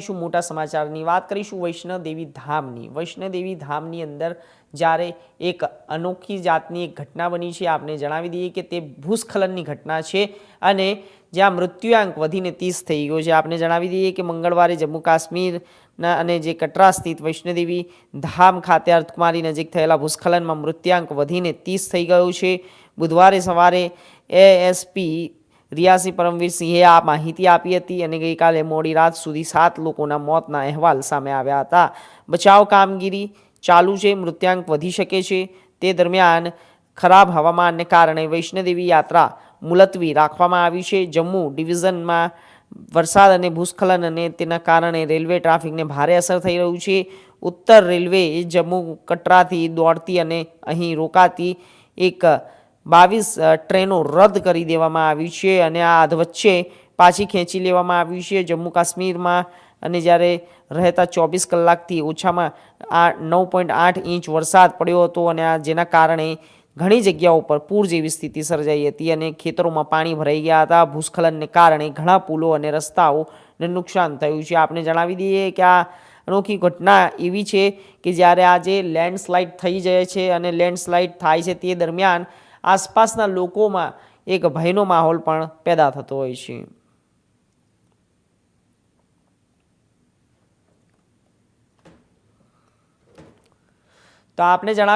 શું મોટા સમાચારની વાત કરીશું વૈષ્ણવદેવી ધામની. વૈષ્ણવદેવી ધામની અંદર જ્યારે એક અનોખી જાતની એક ઘટના બની છે, આપને જણાવી દઈએ કે તે ભૂસ્ખલનની ઘટના છે અને જ્યાં મૃત્યુઆંક વધીને ત્રીસ થઈ ગયો છે. આપને જણાવી દઈએ કે મંગળવારે જમ્મુ કાશ્મીરના અને જે કટરા સ્થિત વૈષ્ણોદેવી ધામ ખાતે અર્થકુમારી નજીક થયેલા ભૂસ્ખલનમાં મૃત્યુઆંક વધીને ત્રીસ થઈ ગયો છે. બુધવારે સવારે એએસપી રિયાસી પરમવીરસિંહે આ માહિતી આપી હતી અને ગઈકાલે મોડી રાત સુધી સાત લોકોના મોતના અહેવાલ સામે આવ્યા હતા. બચાવ કામગીરી ચાલુ છે, મૃત્યાંક વધી શકે છે. તે દરમિયાન ખરાબ હવામાનને કારણે વૈષ્ણોદેવી યાત્રા મુલતવી રાખવામાં આવી છે. જમ્મુ ડિવિઝનમાં વરસાદ અને ભૂસ્ખલન અને તેના કારણે રેલવે ટ્રાફિકને ભારે અસર થઈ રહ્યું છે. ઉત્તર રેલવે જમ્મુ કટરાથી દોડતી અને અહીં રોકાતી એક બાવીસ ટ્રેનો રદ કરી દેવામાં આવી છે અને આ અધવચ્ચે પાછી ખેંચી લેવામાં આવી છે. જમ્મુ કાશ્મીરમાં અને જ્યારે રહેતા ચોવીસ કલાકથી ઓછામાં આ નવ પોઈન્ટ આઠ ઇંચ વરસાદ પડ્યો હતો અને આ જેના કારણે ઘણી જગ્યાઓ પર પૂર જેવી સ્થિતિ સર્જાઈ હતી અને ખેતરોમાં પાણી ભરાઈ ગયા હતા. ભૂસ્ખલનને કારણે ઘણા પુલો અને રસ્તાઓને નુકસાન થયું છે. આપણે જણાવી દઈએ કે આ અનોખી ઘટના એવી છે કે જ્યારે આજે લેન્ડસ્લાઇડ થઈ જાય છે અને લેન્ડસ્લાઇડ થાય છે તે દરમિયાન આસપાસના લોકોમાં એક ભયનો માહોલ પણ પેદા થતો હોય છે. તો આપને જણાવી